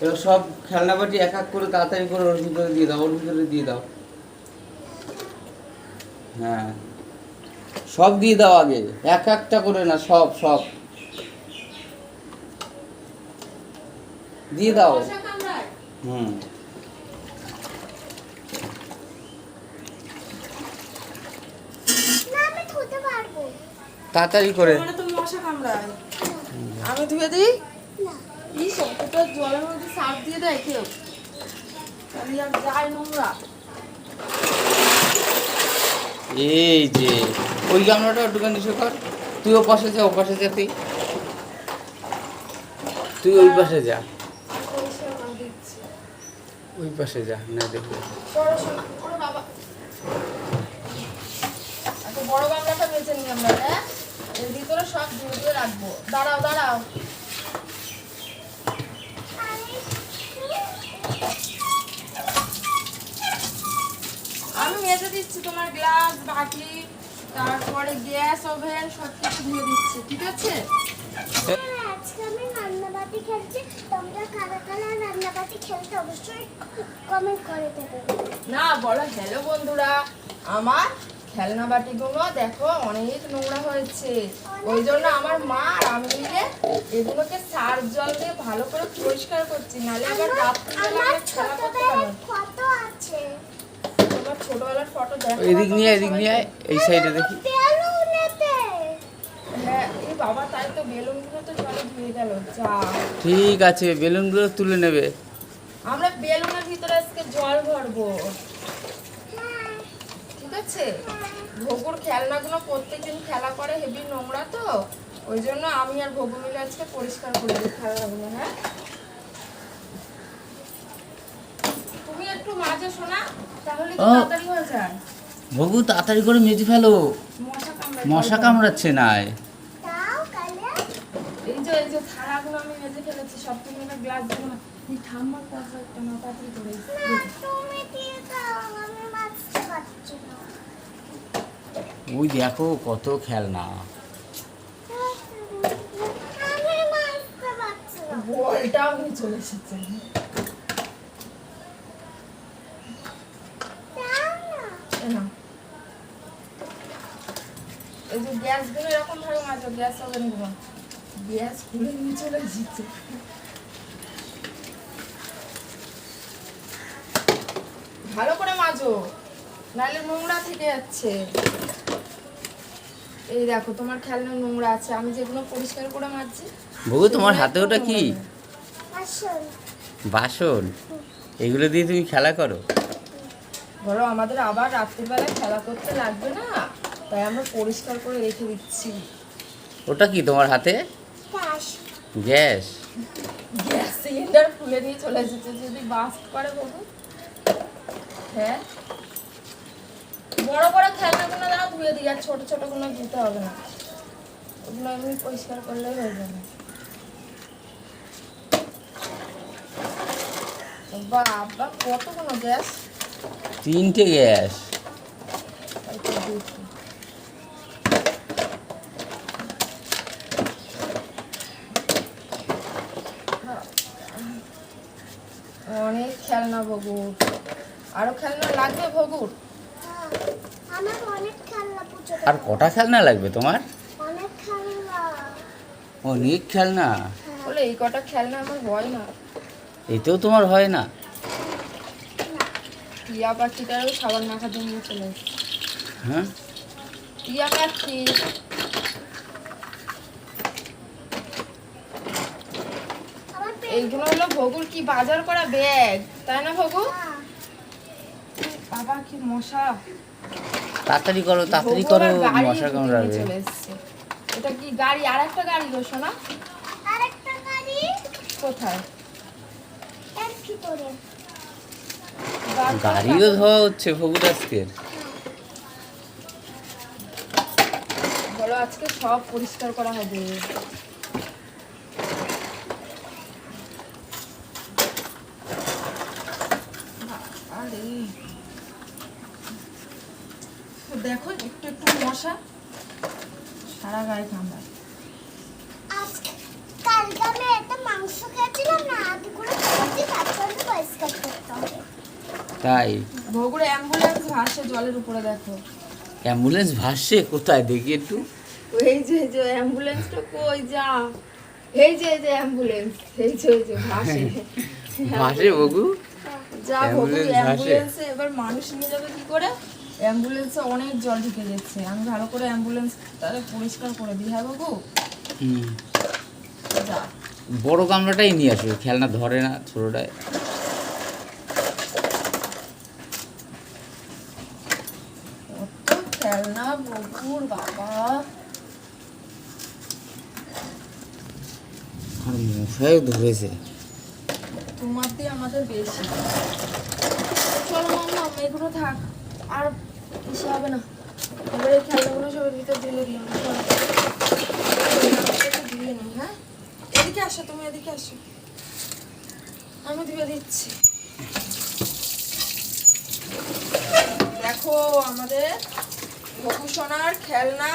এবার সব খেলনা বাটি এক এক করে তাড়াতাড়ি করে ওর ভিতরে দিয়ে দাও ওর ভিতরে দিয়ে দাও। হ্যাঁ। সব দিয়ে দাও আগে এক একটা করে না সব সব। দিয়ে দাও। হুম। তাড়াতাড়ি করে। মানে মশা কামড়ায় আমি ধুয়ে দিই? অতটা জলের মধ্যে সার্ফ দিয়ে দেয় কেউ। তাহলে আর যায় নোংরা। এই যে ওই গামলাটা একটুখানি নিচে কর। তুই ও পাশে যা ও পাশে যা তুই। তুই ওই পাশে যা। ওই পাশে যা না দেখবে। বড় গামলাটা বেছে নিই আমরা হ্যাঁ? ভিতরে সব ধুয়ে রাখব। দাঁড়াও দাঁড়াও আমি মেজে দিচ্ছি তোমার গ্লাস বাটি তারপরে গ্যাস ওভেন সব কিছু ধুয়ে দিচ্ছি ঠিক আছে? হ্যাঁ, আজকে আমি রান্নাবাতি খেলছি তোমরা কারা কারা রান্নাবাতি খেলতে অবশ্যই কমেন্ট করে দেবে। না বলো হ্যালো বন্ধুরা আমার খেলনা বাটিগুলো দেখো অনেক নোংরা হয়েছে। ওই জন্য আমার মা আর আমি মিলে এগুলোকে সার জল দিয়ে ভালো করে পরিষ্কার করছি নাহলে আবার রাত্রিবেলা খেলা করতে পারব ছোটবেলার ফটো দেখো এদিক নিয়ে এদিক নিয়ে এই সাইডে দেখি। হ্যাঁ বাবা তাই তো বেলুনগুলো তো জলে ধুয়ে গেল যা। ঠিক আছে বেলুনগুলো তুলে নেবে। আমরা বেলুনের ভিতরে আজকে জল ভরবো। ঠিক আছে? ভোগুর খেলনাগুলো প্রত্যেকদিন খেলা করে হেভি নোংরা তো ওই জন্য আমি আর ভোগু মিলে আজকে পরিষ্কার করে দিই খেলনাগুলো হ্যাঁ তুমি একটু মাঝে শোনা তাহলে ও। তাড়াতাড়ি হয়ে যায়। ভগু তাড়াতাড়ি করে মেজে ফেলো। মশা কামড়াচ্ছে। কালে? এই যে এই যে থালাগুলো আমি মেজে ফেলেছি সব তুমি না গ্লাস দিও না। এই ঠাম্মার কথা একটা না তাড়াতাড়ি করে না তুমি দিয়ে দাও আমি মাছতে পারছি না। ওই দেখো কত খেলনা। আমি না। বলটাও নিয়ে চলে এসেছে দাও না এ নাও। এই যে গ্যাসগুলো এরকম ভাবে গ্যাস গ্যাস খুলে নিয়ে চলে ভালো করে মাজো নাহলে নোংরা থেকে যাচ্ছে। এই দেখো তোমার খেলনা নোংরা আছে। আমি যেগুলো পরিষ্কার করে মাজছি বউ তোমার হাতে ওটা কি? বাসন? এগুলো দিয়ে তুমি খেলা করো? ধরো আমাদের আবার রাত্রিবেলায় খেলা করতে লাগবে না? তাই আমরা পরিষ্কার করে রেখে দিচ্ছি। ওটা কি তোমার হাতে? গ্যাস। গ্যাস সিলিন্ডার খুলে নিয়ে চলে এসেছে যদি বাস্ট করে বাবু হ্যাঁ। বড় বড় খেলনাগুলো দাও ধুয়ে দিই আর ছোট ছোটগুলো ধুতে হবে না। ওগুলো এমনি পরিষ্কার করলেই হয়ে যাবে। বাবা কতগুলো গ্যাস? তিনটে গ্যাস তাই তো দেখি অনেক খেলনা ভগুর। আরও খেলনা লাগবে ভগুর? হ্যাঁ, আমার অনেক খেলনা পুজো আর কটা খেলনা লাগবে তোমার? অনেক খেলনা। অনেক হ্যাঁ, বলে এই কটা খেলনা আমার হয় না। এতেও তোমার হয় না? টিয়া পাখিটারও খাবার মাখাতে নিয়ে চলে হ্যাঁ? টিয়া পাখি আমার পে- এইগুলো হলো ভগুর কি বাজার করা ব্যাগ তাই না ভগু? বাবা কি মশা। তাড়াতাড়ি করো তাড়াতাড়ি করো মশা চলে এসেছে। এটা কি গাড়ি? আর একটা গাড়ি গো সোনা আরেকটা গাড়ি? কোথায়? এর ভিতরে। করে গাড়িও ধোয়া হচ্ছে ফগুর আজকের। বলো আজকে সব পরিষ্কার করা হবে আরে দেখো একটু একটু মশা। সারা গায়ে কামড়ায় কালকে আমি একটা মাংস খেয়েছিলাম না আধ খেয়েছি তারপরে পরিষ্কার করতে হবে। তাই? বগুড়ে অ্যাম্বুলেন্স ভাসে জলের উপরে দেখো। অ্যাম্বুলেন্স ভাসছে কোথায়? দেখি একটু। এই যে যে অ্যাম্বুলেন্সটা কই যা? এই যে এই যে অ্যাম্বুলেন্স এই যে যে ভাসে। ভাসে বগু? যা বগু অ্যাম্বুলেন্সে এবার মানুষ নিয়ে যাবে কি করে? অ্যাম্বুলেন্সে অনেক জল ঢুকে যাচ্ছে। আমি ভালো করে অ্যাম্বুলেন্স তাহলে পরিষ্কার করে দিই হ্যাঁ বাবু? যা। বড় কামড়াটাই নিয়ে আসবে খেলনা ধরে না ছোটটায়। খেলনা বাবা। আর ধরেছে। তোমার দিয়ে আমাদের বেশি। চলো মাম্মা এগুলো থাক। আর দেখো, আমাদের সোনার খেলনা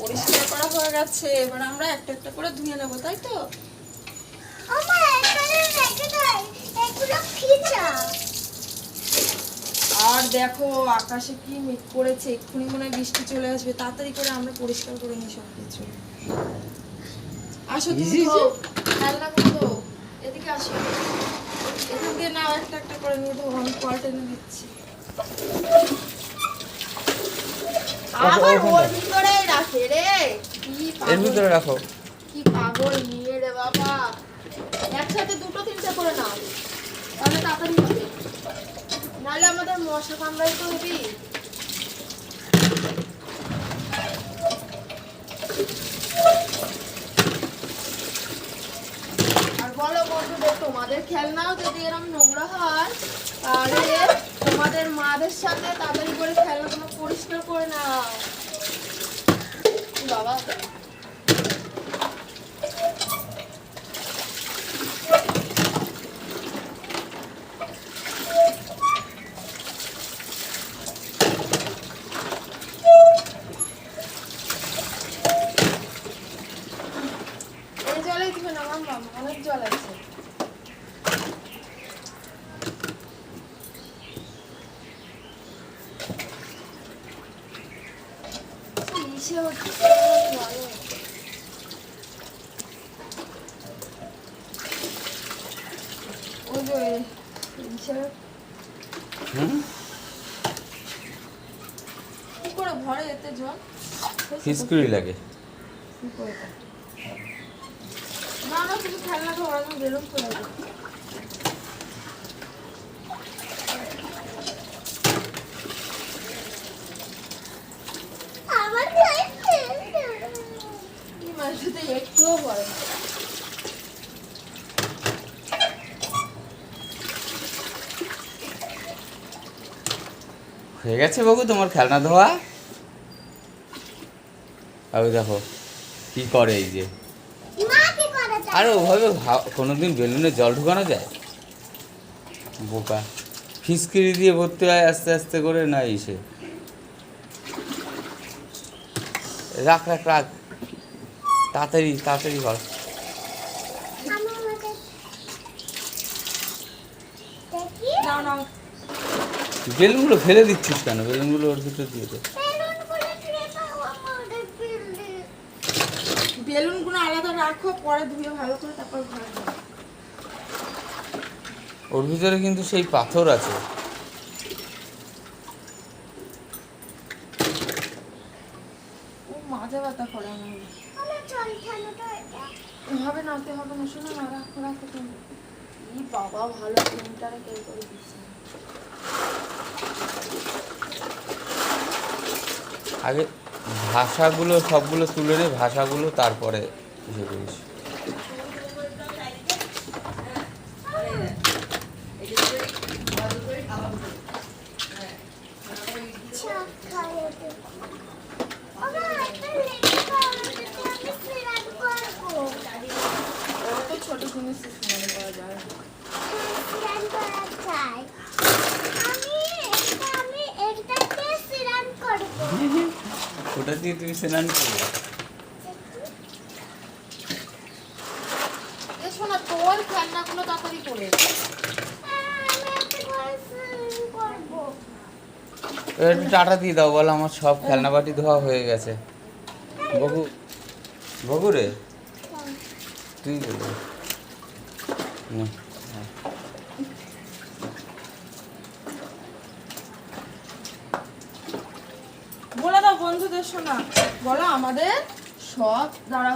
পরিষ্কার করা হয়ে গেছে। এবার আমরা একটা একটা করে ধুয়ে নেব, তাই তো আমার এখানে রেখে দেয় এগুলো খিচা আর দেখো আকাশে কি মেঘ করেছে এক্ষুনি মনে হয় বৃষ্টি চলে আসবে। তাড়াতাড়ি করে আমরা পরিষ্কার করে নিই সব কিছু আসো তুমি খেলনা তো এদিকে আসো। এখান দিয়ে নাও একটা একটা করে নিয়ে দেবো আমি কল টেনে দিচ্ছি। আবার ওর ভিতরে রাখে রে। কি এর ভিতরে রাখো। কি পাগল নিয়ে রে বাবা। একসাথে দুটো তিনটে করে নাও। তাহলে তাড়াতাড়ি আর বলো বন্ধুদের তোমাদের খেলনাও যদি এরকম নোংরা হয়, তাহলে তোমাদের মাদের সাথে তাড়াতাড়ি করে খেলনাগুলো পরিষ্কার করে নাও। বাবা এই জলেই দিবে না মাম্মা অনেক জল আছে ইসে হচ্ছে ভালো ওই যে ইসে হুম? কি করে ভরে এতে জল? ফিসকুড়ি লাগে? কি করে? না না তুমি খেলনা তো ওরা বেলুন করে দাও আমার খাইছে কি মাঝে একটুও ভরে না হয়ে গেছে বাবু তোমার খেলনা ধোয়া। আর দেখো কি করে এই যে? মা কি করে তা? আর ওভাবে ভা- কোনোদিন বেলুনে জল ঢুকানো যায়? বোকা। ফিসকিরি দিয়ে ভর্তি হয় আস্তে আস্তে করে না ইসে। রাখ রাখ রাখ। তাড়াতাড়ি তাড়াতাড়ি কর। নাও নাও। বেলুনগুলো ফেলে দিচ্ছিস কেন? বেলুনগুলো ওর ভিতর দিয়ে দে। বেলুনগুলো আলাদা রাখো পরে ধুয়ে ভালো করে তারপর ওর ভিতরে কিন্তু সেই পাথর আছে। মাথা ব্যথা করে আমার। হবে না হবে না শোনো না রাখো রাখো তুমি। বাবা ভালো প্রিন্টারে কে করে দিচ্ছে। আগে ভাষাগুলো সবগুলো তুলে নে ভাষাগুলো তারপরে ইয়ে করিস। ছোট জিনিস স্নান করা যায় হ্যাঁ, স্নান করা যায়। আমি এটা আমি এটাতে স্নান করব। ওটা দিয়ে তুমি স্নান করবে। এ শোনা তোর খেলনাগুলো তাড়াতাড়ি করে আমি একটা টাটা দিয়ে দাও বলো আমার সব খেলনা বাটি ধোয়া হয়ে গেছে। বকু বকু রে তুই বলে নে, হ্যাঁ। বলে দাও বন্ধুদের শোনা বলো আমাদের সব দাঁড়া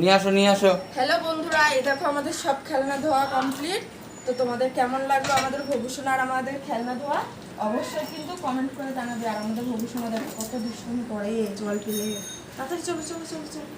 নিয়ে আসো নিয়ে আসো। হ্যালো বন্ধুরা এই দেখো আমাদের সব খেলনা ধোয়া কমপ্লিট তো তোমাদের কেমন লাগল আমাদের ভবিষ্যৎ আর আমাদের খেলনা ধোয়া? অবশ্যই কিন্তু কমেন্ট করে জানাবে আর আমাদের ভবিষ্যৎ দেখো কত দুষ্টুমি করে জল পেলে। তাড়াতাড়ি চলো চলো চলো চলো।